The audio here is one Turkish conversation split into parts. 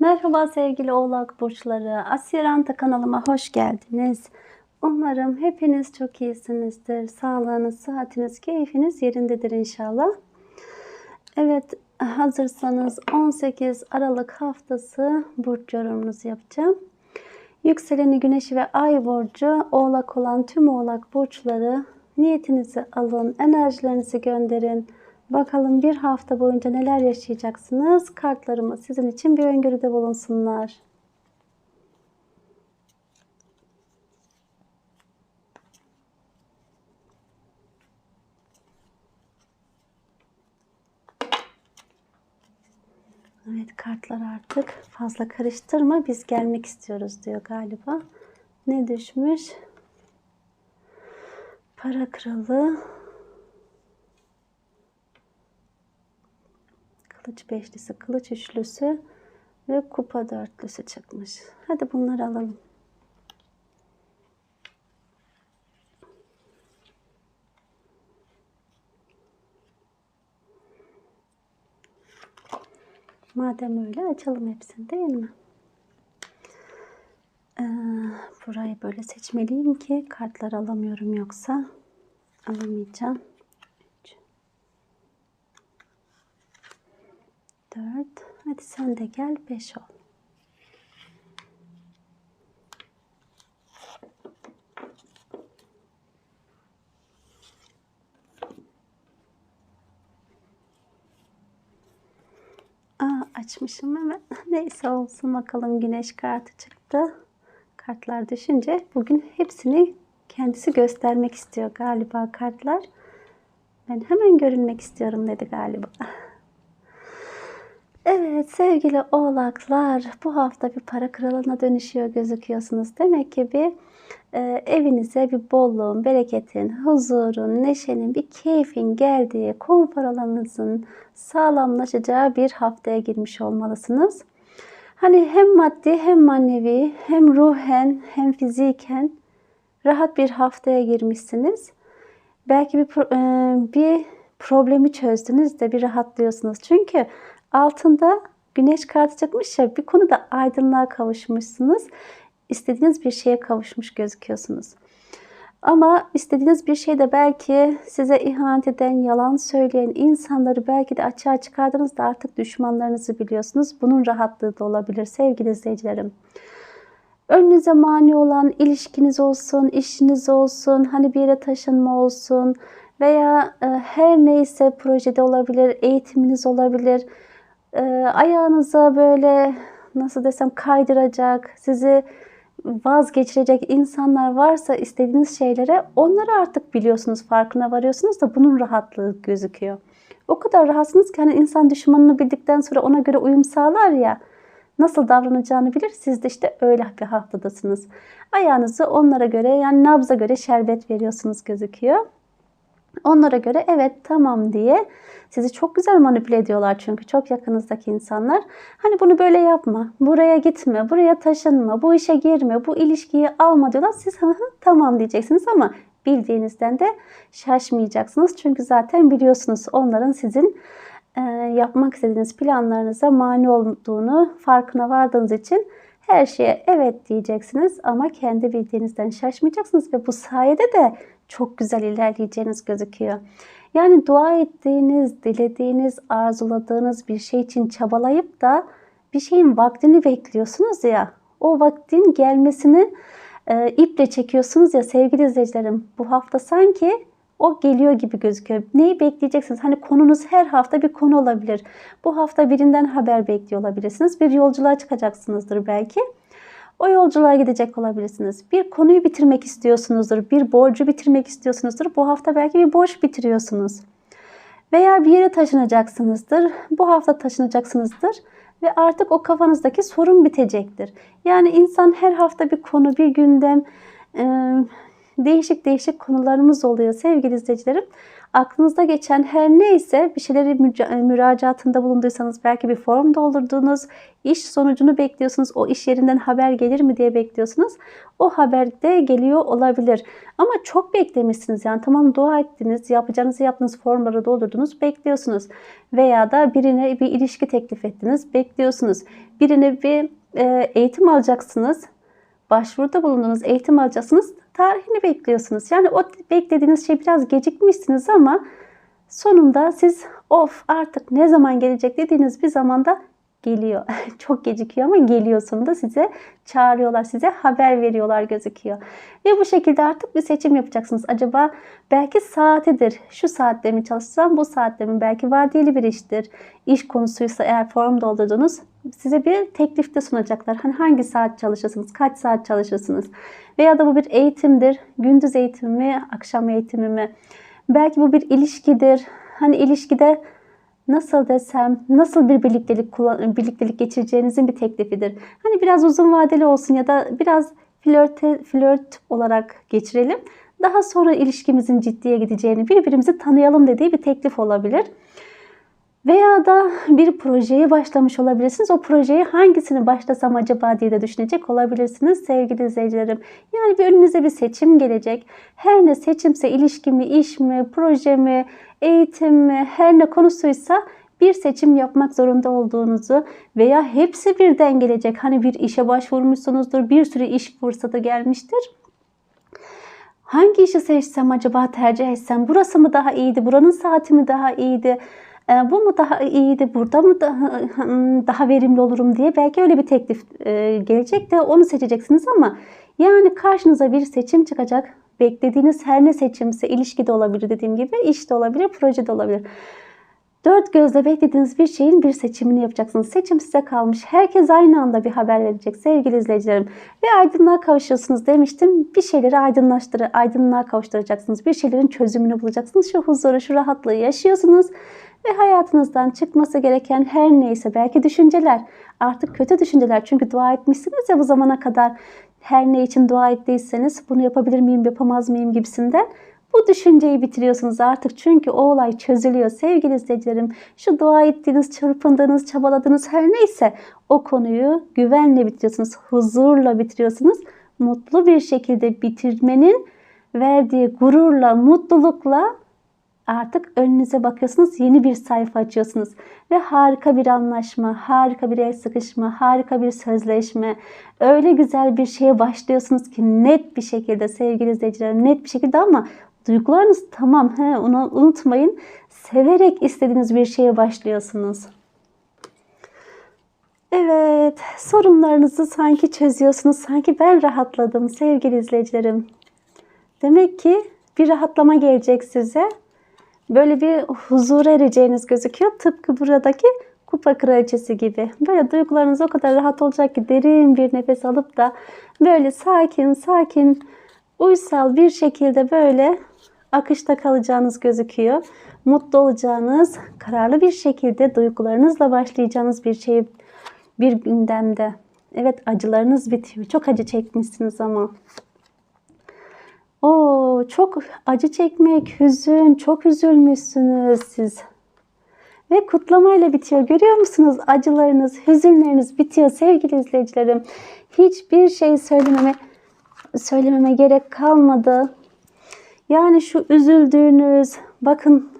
Merhaba sevgili oğlak burçları. Asiranta kanalıma hoş geldiniz. Umarım hepiniz çok iyisinizdir. Sağlığınız, sıhhatiniz, keyfiniz yerindedir inşallah. Evet hazırsanız 18 Aralık haftası burç yorumunuzu yapacağım. Yükseleni güneşi ve ay burcu oğlak olan tüm oğlak burçları niyetinizi alın, enerjilerinizi gönderin. Bakalım bir hafta boyunca neler yaşayacaksınız? Kartlarımı sizin için bir öngörüde bulunsunlar. Evet kartlar artık fazla karıştırma biz gelmek istiyoruz diyor galiba. Ne düşmüş? Para kralı. Kılıç beşlisi, kılıç üçlüsü ve kupa dörtlüsü çıkmış. Hadi bunları alalım. Madem öyle açalım hepsini değil mi? Ee, burayı böyle seçmeliyim ki kartlar alamıyorum yoksa alamayacağım. 4 Hadi sen de gel 5 ol. Aa, açmışım hemen. Neyse olsun bakalım güneş kartı çıktı. Kartlar düşünce bugün hepsini kendisi göstermek istiyor galiba kartlar. Ben hemen görünmek istiyorum dedi galiba. Evet sevgili oğlaklar bu hafta bir para kralına dönüşüyor gözüküyorsunuz. Demek ki bir e, evinize bir bolluğun, bereketin, huzurun, neşenin, bir keyfin geldiği, konfor alanınızın sağlamlaşacağı bir haftaya girmiş olmalısınız. Hani hem maddi hem manevi hem ruhen hem fiziken rahat bir haftaya girmişsiniz. Belki bir, e, bir problemi çözdünüz de bir rahatlıyorsunuz. Çünkü altında güneş kartı çıkmış ya bir konuda aydınlığa kavuşmuşsunuz. İstediğiniz bir şeye kavuşmuş gözüküyorsunuz. Ama istediğiniz bir şey de belki size ihanet eden, yalan söyleyen insanları belki de açığa çıkardınız da artık düşmanlarınızı biliyorsunuz. Bunun rahatlığı da olabilir sevgili izleyicilerim. Önünüze mani olan ilişkiniz olsun, işiniz olsun, hani bir yere taşınma olsun veya e, her neyse projede olabilir, eğitiminiz olabilir. E, ayağınıza böyle nasıl desem kaydıracak, sizi vazgeçirecek insanlar varsa istediğiniz şeylere onları artık biliyorsunuz, farkına varıyorsunuz da bunun rahatlığı gözüküyor. O kadar rahatsınız ki hani insan düşmanını bildikten sonra ona göre uyum sağlar ya nasıl davranacağını bilir. Siz de işte öyle bir haftadasınız. Ayağınızı onlara göre yani nabza göre şerbet veriyorsunuz gözüküyor. Onlara göre evet tamam diye sizi çok güzel manipüle ediyorlar çünkü çok yakınızdaki insanlar. Hani bunu böyle yapma, buraya gitme, buraya taşınma, bu işe girme, bu ilişkiyi alma diyorlar. Siz tamam diyeceksiniz ama bildiğinizden de şaşmayacaksınız. Çünkü zaten biliyorsunuz onların sizin e, yapmak istediğiniz planlarınıza mani olduğunu farkına vardığınız için her şeye evet diyeceksiniz ama kendi bildiğinizden şaşmayacaksınız ve bu sayede de çok güzel ilerleyeceğiniz gözüküyor. Yani dua ettiğiniz, dilediğiniz, arzuladığınız bir şey için çabalayıp da bir şeyin vaktini bekliyorsunuz ya. O vaktin gelmesini e, iple çekiyorsunuz ya sevgili izleyicilerim. Bu hafta sanki o geliyor gibi gözüküyor. Neyi bekleyeceksiniz? Hani konunuz her hafta bir konu olabilir. Bu hafta birinden haber bekliyor olabilirsiniz. Bir yolculuğa çıkacaksınızdır belki. O yolculuğa gidecek olabilirsiniz. Bir konuyu bitirmek istiyorsunuzdur. Bir borcu bitirmek istiyorsunuzdur. Bu hafta belki bir borç bitiriyorsunuz. Veya bir yere taşınacaksınızdır. Bu hafta taşınacaksınızdır. Ve artık o kafanızdaki sorun bitecektir. Yani insan her hafta bir konu, bir gündem, değişik değişik konularımız oluyor sevgili izleyicilerim. Aklınızda geçen her neyse bir şeyleri müca- müracaatında bulunduysanız belki bir form doldurdunuz, iş sonucunu bekliyorsunuz, o iş yerinden haber gelir mi diye bekliyorsunuz. O haber de geliyor olabilir. Ama çok beklemişsiniz yani tamam dua ettiniz, yapacağınızı yaptınız, formları doldurdunuz, bekliyorsunuz. Veya da birine bir ilişki teklif ettiniz, bekliyorsunuz. Birine bir e, eğitim alacaksınız, başvuruda bulundunuz, eğitim alacaksınız, tarihini bekliyorsunuz. Yani o beklediğiniz şey biraz gecikmişsiniz ama sonunda siz of artık ne zaman gelecek dediğiniz bir zamanda geliyor. Çok gecikiyor ama geliyor sonunda size çağırıyorlar, size haber veriyorlar gözüküyor. Ve bu şekilde artık bir seçim yapacaksınız. Acaba belki saatidir. Şu saatte mi çalışsam bu saatte mi? Belki vardiyeli bir iştir. İş konusuysa eğer form doldurdunuz size bir teklifte sunacaklar. Hani hangi saat çalışırsınız, kaç saat çalışırsınız? Veya da bu bir eğitimdir. Gündüz eğitimi mi, akşam eğitimi mi? Belki bu bir ilişkidir. Hani ilişkide nasıl desem, nasıl bir birliktelik kullan birliktelik geçireceğinizin bir teklifidir. Hani biraz uzun vadeli olsun ya da biraz flörte, flört olarak geçirelim. Daha sonra ilişkimizin ciddiye gideceğini, birbirimizi tanıyalım dediği bir teklif olabilir. Veya da bir projeye başlamış olabilirsiniz. O projeye hangisini başlasam acaba diye de düşünecek olabilirsiniz sevgili izleyicilerim. Yani bir önünüze bir seçim gelecek. Her ne seçimse ilişki mi, iş mi, proje mi, eğitim mi, her ne konusuysa bir seçim yapmak zorunda olduğunuzu veya hepsi birden gelecek. Hani bir işe başvurmuşsunuzdur, bir sürü iş fırsatı gelmiştir. Hangi işi seçsem acaba tercih etsem? Burası mı daha iyiydi? Buranın saati mi daha iyiydi? E, bu mu daha iyiydi, burada mı daha, daha verimli olurum diye belki öyle bir teklif e, gelecek de onu seçeceksiniz ama yani karşınıza bir seçim çıkacak. Beklediğiniz her ne seçimse ilişki de olabilir dediğim gibi, iş de olabilir, proje de olabilir. Dört gözle beklediğiniz bir şeyin bir seçimini yapacaksınız. Seçim size kalmış. Herkes aynı anda bir haber verecek sevgili izleyicilerim. Ve aydınlığa kavuşuyorsunuz demiştim. Bir şeyleri aydınlaştır, aydınlığa kavuşturacaksınız. Bir şeylerin çözümünü bulacaksınız. Şu huzuru, şu rahatlığı yaşıyorsunuz. Ve hayatınızdan çıkması gereken her neyse belki düşünceler, artık kötü düşünceler. Çünkü dua etmişsiniz ya bu zamana kadar her ne için dua ettiyseniz bunu yapabilir miyim, yapamaz mıyım gibisinden bu düşünceyi bitiriyorsunuz artık çünkü o olay çözülüyor sevgili izleyicilerim. Şu dua ettiğiniz, çırpındığınız, çabaladığınız her neyse o konuyu güvenle bitiriyorsunuz, huzurla bitiriyorsunuz. Mutlu bir şekilde bitirmenin verdiği gururla, mutlulukla artık önünüze bakıyorsunuz, yeni bir sayfa açıyorsunuz ve harika bir anlaşma, harika bir el sıkışma, harika bir sözleşme, öyle güzel bir şeye başlıyorsunuz ki net bir şekilde sevgili izleyicilerim, net bir şekilde ama duygularınız tamam, he, onu unutmayın. Severek istediğiniz bir şeye başlıyorsunuz. Evet, sorunlarınızı sanki çözüyorsunuz. Sanki ben rahatladım sevgili izleyicilerim. Demek ki bir rahatlama gelecek size böyle bir huzura ereceğiniz gözüküyor. Tıpkı buradaki kupa kraliçesi gibi. Böyle duygularınız o kadar rahat olacak ki derin bir nefes alıp da böyle sakin sakin uysal bir şekilde böyle akışta kalacağınız gözüküyor. Mutlu olacağınız, kararlı bir şekilde duygularınızla başlayacağınız bir şey bir gündemde. Evet acılarınız bitiyor. Çok acı çekmişsiniz ama. O çok acı çekmek, hüzün, çok üzülmüşsünüz siz. Ve kutlamayla bitiyor. Görüyor musunuz? Acılarınız, hüzünleriniz bitiyor sevgili izleyicilerim. Hiçbir şey söylememe söylememe gerek kalmadı. Yani şu üzüldüğünüz, bakın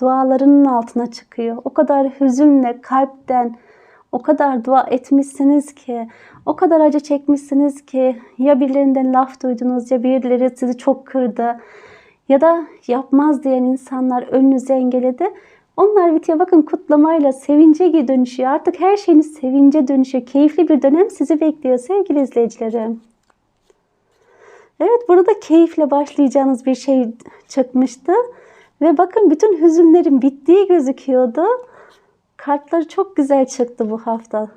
dualarının altına çıkıyor. O kadar hüzünle, kalpten, o kadar dua etmişsiniz ki, o kadar acı çekmişsiniz ki ya birilerinden laf duydunuz ya birileri sizi çok kırdı ya da yapmaz diyen insanlar önünüzü engelledi. Onlar bitiyor. Bakın kutlamayla sevince dönüşüyor. Artık her şeyiniz sevince dönüşüyor. Keyifli bir dönem sizi bekliyor sevgili izleyicilerim. Evet burada keyifle başlayacağınız bir şey çıkmıştı. Ve bakın bütün hüzünlerin bittiği gözüküyordu. Kartları çok güzel çıktı bu hafta.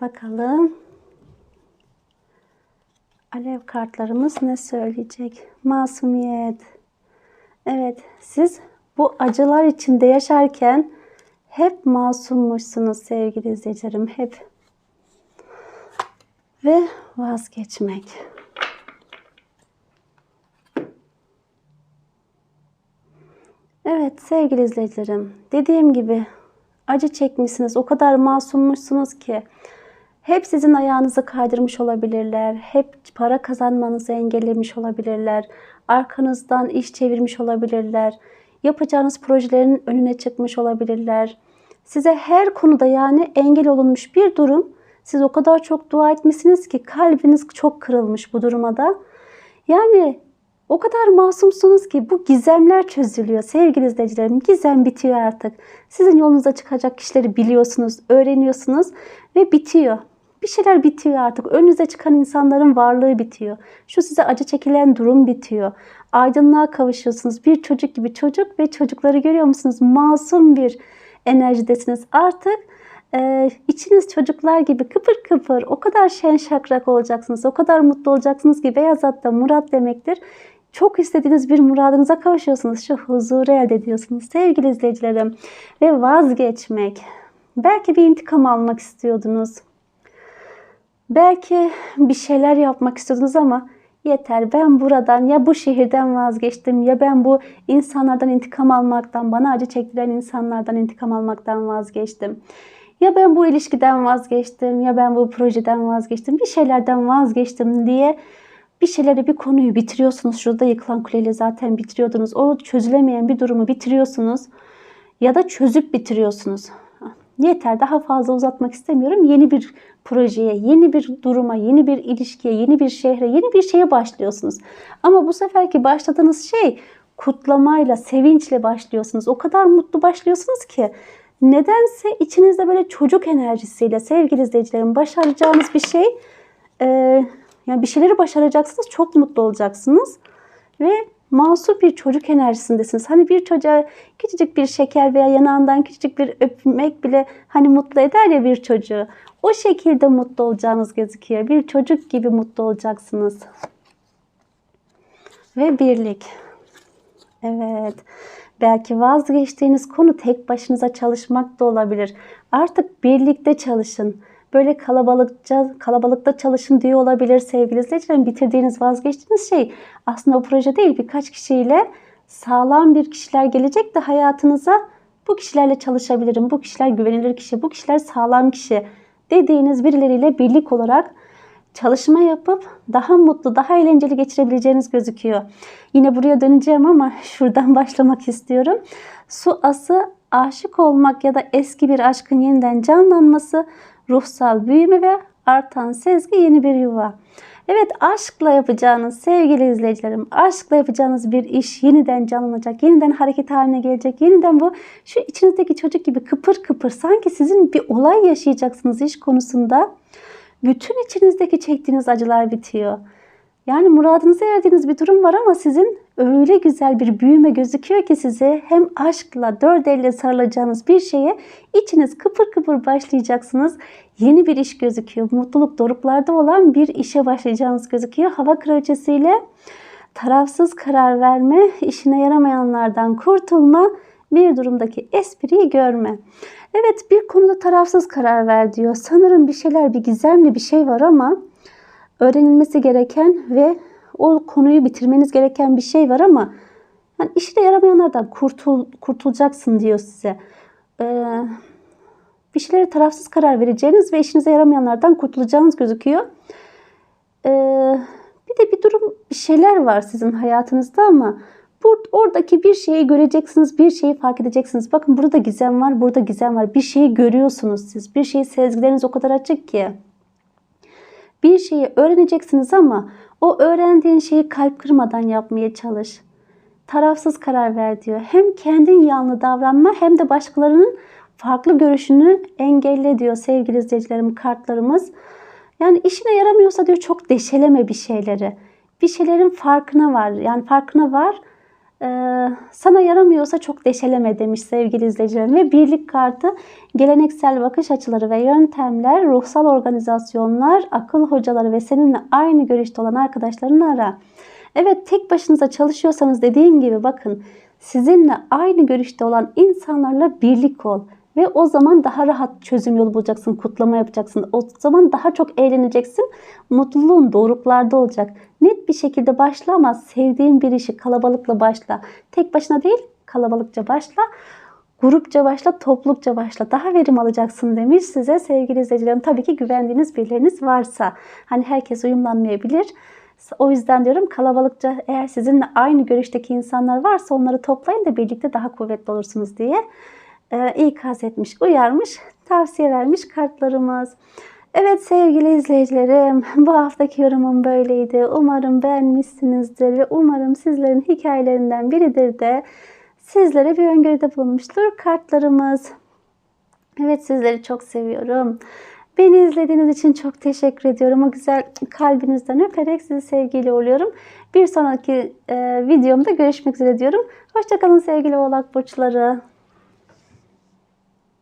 Bakalım. Alev kartlarımız ne söyleyecek? Masumiyet. Evet, siz bu acılar içinde yaşarken Hep masummuşsunuz sevgili izleyicilerim. Hep. Ve vazgeçmek. Evet sevgili izleyicilerim. Dediğim gibi acı çekmişsiniz. O kadar masummuşsunuz ki. Hep sizin ayağınızı kaydırmış olabilirler. Hep para kazanmanızı engellemiş olabilirler. Arkanızdan iş çevirmiş olabilirler. Yapacağınız projelerin önüne çıkmış olabilirler. Size her konuda yani engel olunmuş bir durum. Siz o kadar çok dua etmişsiniz ki kalbiniz çok kırılmış bu duruma da. Yani o kadar masumsunuz ki bu gizemler çözülüyor sevgili izleyicilerim. Gizem bitiyor artık. Sizin yolunuza çıkacak kişileri biliyorsunuz, öğreniyorsunuz ve bitiyor. Bir şeyler bitiyor artık. Önünüze çıkan insanların varlığı bitiyor. Şu size acı çekilen durum bitiyor. Aydınlığa kavuşuyorsunuz. Bir çocuk gibi çocuk ve çocukları görüyor musunuz? Masum bir enerjidesiniz. Artık e, içiniz çocuklar gibi kıpır kıpır o kadar şen şakrak olacaksınız. O kadar mutlu olacaksınız ki beyaz at da murat demektir. Çok istediğiniz bir muradınıza kavuşuyorsunuz. Şu huzuru elde ediyorsunuz sevgili izleyicilerim. Ve vazgeçmek. Belki bir intikam almak istiyordunuz. Belki bir şeyler yapmak istiyordunuz ama yeter ben buradan ya bu şehirden vazgeçtim ya ben bu insanlardan intikam almaktan, bana acı çektiren insanlardan intikam almaktan vazgeçtim. Ya ben bu ilişkiden vazgeçtim ya ben bu projeden vazgeçtim bir şeylerden vazgeçtim diye bir şeyleri bir konuyu bitiriyorsunuz. Şurada yıkılan kuleyle zaten bitiriyordunuz. O çözülemeyen bir durumu bitiriyorsunuz ya da çözüp bitiriyorsunuz. Yeter daha fazla uzatmak istemiyorum. Yeni bir projeye, yeni bir duruma, yeni bir ilişkiye, yeni bir şehre, yeni bir şeye başlıyorsunuz. Ama bu seferki başladığınız şey kutlamayla, sevinçle başlıyorsunuz. O kadar mutlu başlıyorsunuz ki nedense içinizde böyle çocuk enerjisiyle sevgili izleyicilerim başaracağınız bir şey e, yani bir şeyleri başaracaksınız, çok mutlu olacaksınız ve masum bir çocuk enerjisindesiniz. Hani bir çocuğa küçücük bir şeker veya yanağından küçücük bir öpmek bile hani mutlu eder ya bir çocuğu. O şekilde mutlu olacağınız gözüküyor. Bir çocuk gibi mutlu olacaksınız. Ve birlik. Evet. Belki vazgeçtiğiniz konu tek başınıza çalışmak da olabilir. Artık birlikte çalışın böyle kalabalıkça kalabalıkta çalışın diyor olabilir sevgili izleyicilerim. Bitirdiğiniz, vazgeçtiğiniz şey aslında o proje değil. Birkaç kişiyle sağlam bir kişiler gelecek de hayatınıza bu kişilerle çalışabilirim. Bu kişiler güvenilir kişi, bu kişiler sağlam kişi dediğiniz birileriyle birlik olarak çalışma yapıp daha mutlu, daha eğlenceli geçirebileceğiniz gözüküyor. Yine buraya döneceğim ama şuradan başlamak istiyorum. Su ası aşık olmak ya da eski bir aşkın yeniden canlanması ruhsal büyüme ve artan sezgi yeni bir yuva. Evet aşkla yapacağınız sevgili izleyicilerim, aşkla yapacağınız bir iş yeniden canlanacak, yeniden hareket haline gelecek, yeniden bu şu içinizdeki çocuk gibi kıpır kıpır sanki sizin bir olay yaşayacaksınız iş konusunda. Bütün içinizdeki çektiğiniz acılar bitiyor. Yani muradınıza erdiğiniz bir durum var ama sizin öyle güzel bir büyüme gözüküyor ki size hem aşkla dört elle sarılacağınız bir şeye içiniz kıpır kıpır başlayacaksınız. Yeni bir iş gözüküyor. Mutluluk doruklarda olan bir işe başlayacağınız gözüküyor. Hava kraliçesiyle tarafsız karar verme, işine yaramayanlardan kurtulma, bir durumdaki espriyi görme. Evet bir konuda tarafsız karar ver diyor. Sanırım bir şeyler bir gizemli bir şey var ama öğrenilmesi gereken ve o konuyu bitirmeniz gereken bir şey var ama yani işine yaramayanlardan kurtul, kurtulacaksın diyor size. Ee, bir şeylere tarafsız karar vereceğiniz ve işinize yaramayanlardan kurtulacağınız gözüküyor. Ee, bir de bir durum, bir şeyler var sizin hayatınızda ama bu, oradaki bir şeyi göreceksiniz, bir şeyi fark edeceksiniz. Bakın burada gizem var, burada gizem var. Bir şeyi görüyorsunuz siz. Bir şeyi sezgileriniz o kadar açık ki bir şeyi öğreneceksiniz ama o öğrendiğin şeyi kalp kırmadan yapmaya çalış. Tarafsız karar ver diyor. Hem kendin yanlı davranma hem de başkalarının farklı görüşünü engelle diyor sevgili izleyicilerim kartlarımız. Yani işine yaramıyorsa diyor çok deşeleme bir şeyleri. Bir şeylerin farkına var. Yani farkına var sana yaramıyorsa çok deşeleme demiş sevgili izleyicilerim. Ve birlik kartı geleneksel bakış açıları ve yöntemler, ruhsal organizasyonlar, akıl hocaları ve seninle aynı görüşte olan arkadaşlarını ara. Evet tek başınıza çalışıyorsanız dediğim gibi bakın sizinle aynı görüşte olan insanlarla birlik ol. Ve o zaman daha rahat çözüm yolu bulacaksın, kutlama yapacaksın. O zaman daha çok eğleneceksin. Mutluluğun doruklarda olacak. Net bir şekilde başla ama sevdiğin bir işi kalabalıkla başla. Tek başına değil, kalabalıkça başla. Grupça başla, toplulukça başla. Daha verim alacaksın demiş size sevgili izleyicilerim. Tabii ki güvendiğiniz birileriniz varsa. Hani herkes uyumlanmayabilir. O yüzden diyorum kalabalıkça eğer sizinle aynı görüşteki insanlar varsa onları toplayın da birlikte daha kuvvetli olursunuz diye ikaz etmiş, uyarmış, tavsiye vermiş kartlarımız. Evet sevgili izleyicilerim bu haftaki yorumum böyleydi. Umarım beğenmişsinizdir ve umarım sizlerin hikayelerinden biridir de sizlere bir öngörüde bulunmuştur kartlarımız. Evet sizleri çok seviyorum. Beni izlediğiniz için çok teşekkür ediyorum. O güzel kalbinizden öperek sizi sevgiyle oluyorum. Bir sonraki e, videomda görüşmek üzere diyorum. Hoşçakalın sevgili oğlak burçları.